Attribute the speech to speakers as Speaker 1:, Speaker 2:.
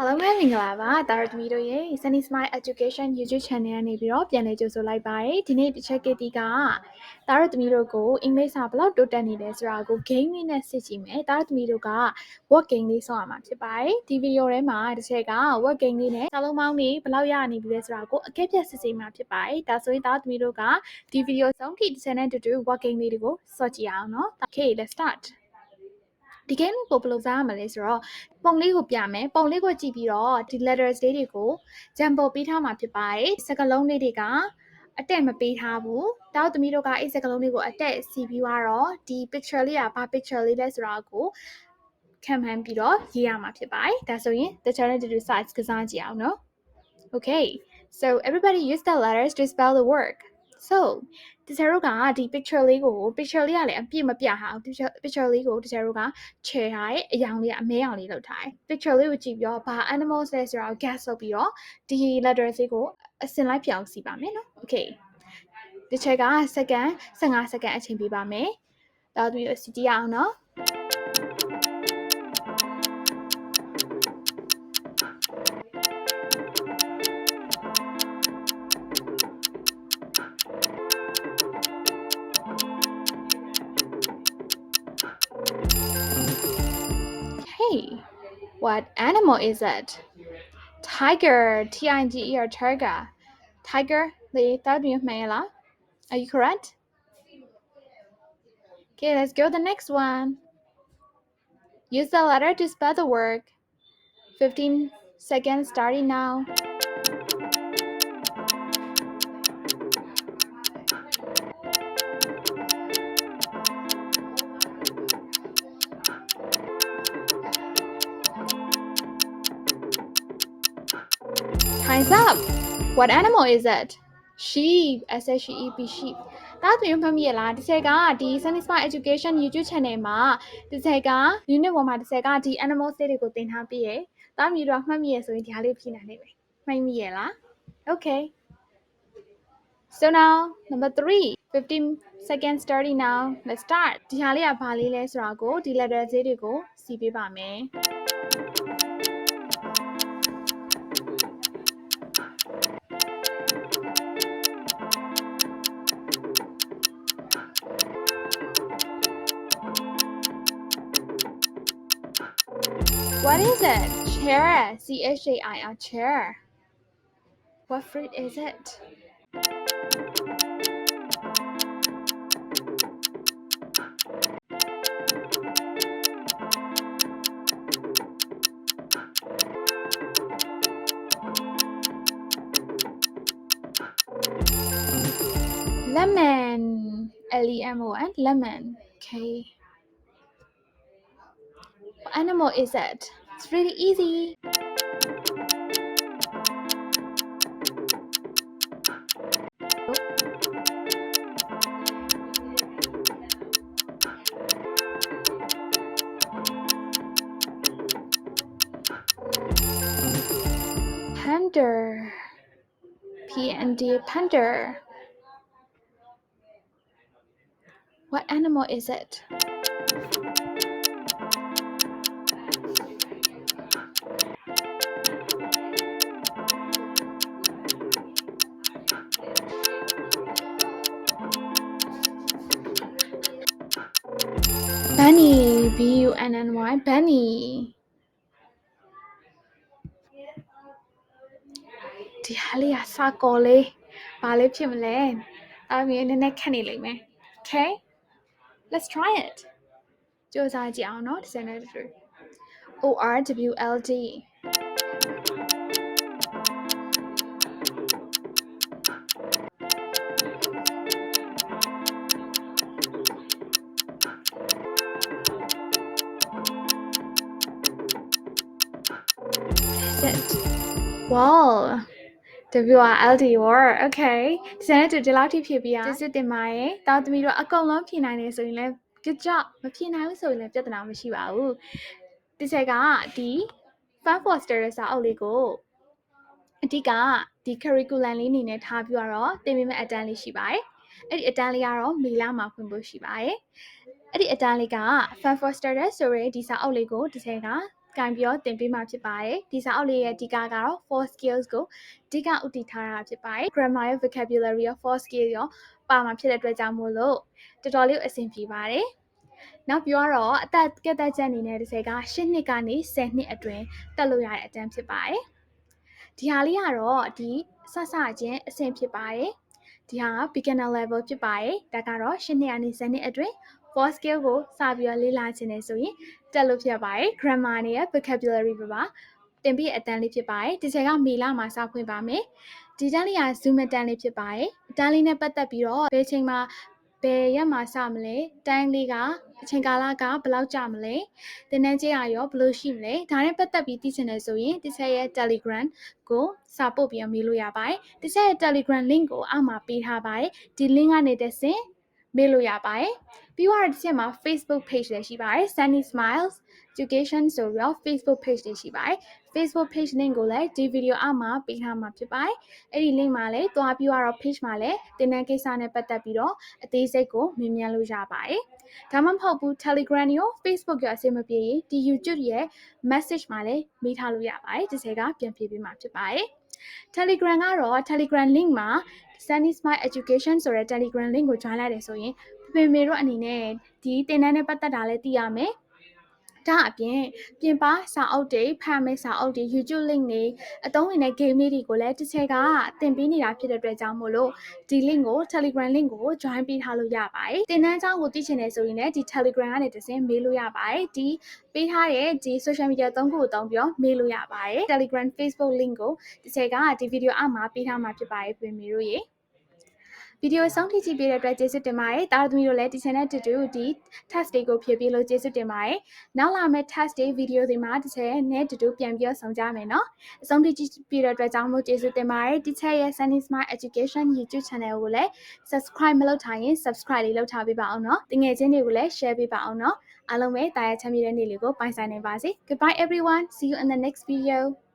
Speaker 1: အားလုံးပဲမင်္ဂလာပါတာရသမီတို့ရဲ့ Sunny Smile Education YouTube Channel ကနေပြီးတော့ပြန်လည်ကြိုဆိုလိုက်ပါတယ်ဒီနေ့တစ်ချက်ကတိကတာရသမီတို့ကိုအင်္ဂလိပ်စာဘယ်လောက်တိုးတက်နေလဲဆိုတာကို game လေးနဲ့စစ်ကြည့်မယ်တာရသမီတို့က word game လေးဆောင်းရမှာဖြစ်ပါတယ်ဒီဗီဒီယိုထဲမှာတစ်ချက်က word game လေးနဲ့စာလုံးပေါင်းလေးဘယ်လောက်ရနေပြီလဲဆိုတာကိုအကဲဖြတ်စစ်ဆေးမှာဖြစ်ပါတယ်ဒါဆိုရင်တာရသမီတို့ကဒီဗီဒီယိုဆုံးထိတစ်ချက်နဲ့တူတူ word game လေးတွေကိုစော့ကြည့်အောင်နော် Okay let's start ဒီ game ကိုဘယ်လိုစားရမလဲဆိုတော့ပုံလေးကိုပြမယ်ပုံလေးကိုကြည့်ပြီးတော့ဒီ letters လေးတွေကို jumble ပေးထားမှာဖြစ်ပါတယ်စကားလုံးလေးတွေကအတက်မပေးထားဘူးတောက်သမီးတို့ကအဲ့စကားလုံးလေးကိုအတက်စီပြီးတော့ဒီ picture လေးကဘာ picture လေးလဲဆိုတာကိုခံမှန်းပြီးတော့ရေးရမှာဖြစ်ပါတယ်ဒါဆိုရင် the challenge to do size ကစားကြည့်အောင်နော် okay so everybody use the letters to spell the word so တခြားတို့ကဒီ picture လေးကို picture လေးကလည်းအပြည့်မပြထားဘူး picture picture လေးကိုတခြားတို့က share ထားရဲ့အယောင်လေးကအမဲရောင်လေးလောက်ထားတယ် picture လေးကိုကြည့်ပြီးတော့ဘာ animals လဲဆိုတော့ guess လုပ်ပြီးတော့ဒီ letter လေးကိုအစင်လိုက်ပြောင်းစီပါမယ်နော် okay ဒီချက်က second 15 second အချိန်ပေးပါမယ်ဒါပြီးတော့စီတီးအောင်နော် what animal is it? Tiger, T I G E R, tiger. Tiger, the male. Are you correct? Okay, let's go the next one. Use the letter to spell the word. 15 seconds starting now. Time's up. What animal is it? Sheep. S H E P sheep. ဒါဆိုရင်ဖတ်မိရလားဒီဆက်ကဒီ Sunny Smart Education YouTube Channel မှာဒီဆက်က unit 1မှာဒီဆက်ကဒီ animal state တွေကိုသင်ထားပြီးရယ်။တားမြည်တော့မှတ်မိရဆိုရင်ဒီဟာလေးဖြည့်နိုင်လိမ့်မယ်။မှတ်မိရလား။ Okay. So now number 3 15 seconds starting now. Let's start. ဒီဟာလေးကဘာလေးလဲဆိုတာကိုဒီ letter ဈေးတွေကိုစီးပေးပါမယ်။ What is it? Chair. C H A I R. Chair. What fruit is it? Lemon. L E M O N. Lemon. Okay. What animal is it? It's really easy. Panda. P and D. Panda. What animal is it? Bunny. B U N N Y. Bunny. ဒီဟာလေးကစာကော်လေးဘာလေးဖြစ်မလဲအဲ့ဒါမျိုးနည်းနည်းခက်နေလိမ့်မယ် Okay let's try it ကြိုးစားကြည့်အောင်နော်ဒီစနေတူ O R W L D it wall W R L D wall okay ဒီစနေတူဒီလောက်ထိဖြည့်ပြီးအောင်စစ်တင်ပါရဲ့တောင်းသမီးတို့အကုန်လုံးဖြည့်နိုင်တယ်ဆိုရင်လည်း good job မဖြည့်နိုင်ဘူးဆိုရင်လည်းပြဿနာမရှိပါဘူးဒီချက်ကဒီ fun foster ရဲ့စာအုပ်လေးကိုအဓိကဒီ curriculum လေးအနေနဲ့ထားပြီးတော့တင်ပေးမယ့်အတန်းလေးရှိပါတယ်အဲ့ဒီအတန်းလေးကတော့မေလမှာဖွင့်ဖို့ရှိပါတယ်အဲ့ဒီအတန်းလေးက fun foster ဆိုရဲဒီစာအုပ်လေးကိုဒီချက်က ကန်ပြီးတော့သင်ပေးမှာဖြစ်ပါတယ်ဒီစာအုပ်လေးရဲ့အဓိကကတော့ four skills ကိုအဓိကဥတည်ထားတာဖြစ်ပါတယ် grammar ရဲ့ vocabulary ရော four skill ရောပါမှာဖြစ်တဲ့အတွက်ကြောင့်မို့လို့တော်တော်လေးအဆင်ပြေပါတယ်နောက်ပြောတော့အသက်ကက်သက်ချက်အနေနဲ့တစ်ဆယ်က၈နှစ်ကနေ10နှစ်အတွင်းတက်လို့ရတဲ့အတန်းဖြစ်ပါတယ်ဒီဟာလေးကတော့ဒီဆဆချင်းအဆင့်ဖြစ်ပါတယ်ဒီဟာက beginner level ဖြစ်ပါတယ်ဒါကတော့၈နှစ်ကနေ10နှစ်အတွင်း four skill ကိုစပြီးတော့လေ့လာခြင်းနဲ့ဆိုရင်တက်လို့ဖြစ်ပါတယ် grammar နဲ့ vocabulary ပဲပါတင်ပြအတန်းလေးဖြစ်ပါတယ်ဒီချက်ကမေလာမှာစဖွင့်ပါမယ်ဒီတန်းလေးက zoom အတန်းလေးဖြစ်ပါတယ်အတန်းလေးနဲ့ပတ်သက်ပြီးတော့ဘယ်ချိန်မှာဘယ်ရက်မှာစမလဲတန်းလေးကအချိန်ကာလကဘယ်လောက်ကြာမလဲတင်တန်းကြေးရရောဘယ်လိုရှိမလဲဒါနဲ့ပတ်သက်ပြီးသိချင်တယ်ဆိုရင်ဒီချက်ရဲ့ Telegram ကိုစာပို့ပြီးမေးလို့ရပါတယ်ဒီချက်ရဲ့ Telegram link ကိုအောက်မှာပေးထားပါတယ်ဒီ link ကနေတဆင့်မေးလို့ရပါတယ် ပြီးတော့ဒီချက်မှာ Facebook page လည်းရှိပါတယ် Sunny Smiles Education ဆိုပြီးတော့ Facebook page တွေရှိပါတယ် Facebook page link ကိုလည်းဒီဗီဒီယိုအောက်မှာပေးထားမှာဖြစ်ပါတယ်အဲ့ဒီ link မှာလည်းတွားပြီးတော့ page မှာလည်းတင်တဲ့ကိစ္စနဲ့ပတ်သက်ပြီးတော့အသေးစိတ်ကိုမြင်မြန်လို့ရပါတယ်ဒါမှမဟုတ်ဘူး Telegram ရော Facebook ရောအဆင်မပြေရင်ဒီ YouTube ရဲ့ message မှာလည်းမေးထားလို့ရပါတယ်ဒီဆက်ကပြန်ဖြေပေးမှာဖြစ်ပါတယ် Telegram ကတော့ Telegram link မှာ Sunny Smile Education ဆိုတဲ့ Telegram link ကို join လိုက်တယ်ဆိုရင်ဖေဖေမေတို့အနေနဲ့ဒီတင်တန်းနဲ့ပတ်သက်တာလည်းသိရမယ်ဒါအပြင်ပြင်ပစာအုပ်တွေဖတ်မယ့်စာအုပ်တွေ YouTube link တွေအသုံးဝင်တဲ့ game လေးတွေကိုလည်းတစ်ချက်ကသင်ပေးနေတာဖြစ်တဲ့အတွက်ကြောင့်မို့လို့ဒီ link ကို Telegram link ကို join ပေးထားလို့ရပါတယ်။သင်တန်းကျောင်းကိုသိချင်တယ်ဆိုရင်လည်းဒီ Telegram ကနေတစ်ဆင့်မေးလို့ရပါတယ်။ဒီပေးထားတဲ့ဒီ social media သုံးခုကိုသုံးပြီးတော့မေးလို့ရပါတယ်။ Telegram Facebook link ကိုတစ်ချက်ကဒီ video အောက်မှာပေးထားမှာဖြစ်ပါတယ်ပြင်မေတို့ရေ။ ဗီဒီယိုဆုံးထိကြည့်ပေးတဲ့အတွက်ကျေးဇူးတင်ပါတယ်။တာသမီတို့လည်းဒီ channel တူတူဒီ test တွေကိုဖြည့်ပေးလို့ကျေးဇူးတင်ပါတယ်။နောက်လာမယ့် test တွေဗီဒီယိုတွေမှာတစ်ချက်နဲ့တူတူပြန်ပြီးဆောင်ကြမယ်နော်။အဆုံးထိကြည့်ပေးတဲ့အတွက်ကြောင့်မို့ကျေးဇူးတင်ပါတယ်။ဒီချက်ရဲ့ Sunny Smart Education YouTube channel ကိုလည်း subscribe မလုပ်ထားရင် subscribe လေးလုပ်ထားပေးပါအောင်နော်။တငယ်ချင်းတွေကိုလည်း share ပေးပါအောင်နော်။အားလုံးပဲတာယာချမ်းမြေတဲ့နေ့လေးကိုပိုင်ဆိုင်နိုင်ပါစေ။ Goodbye everyone. See you in the next video.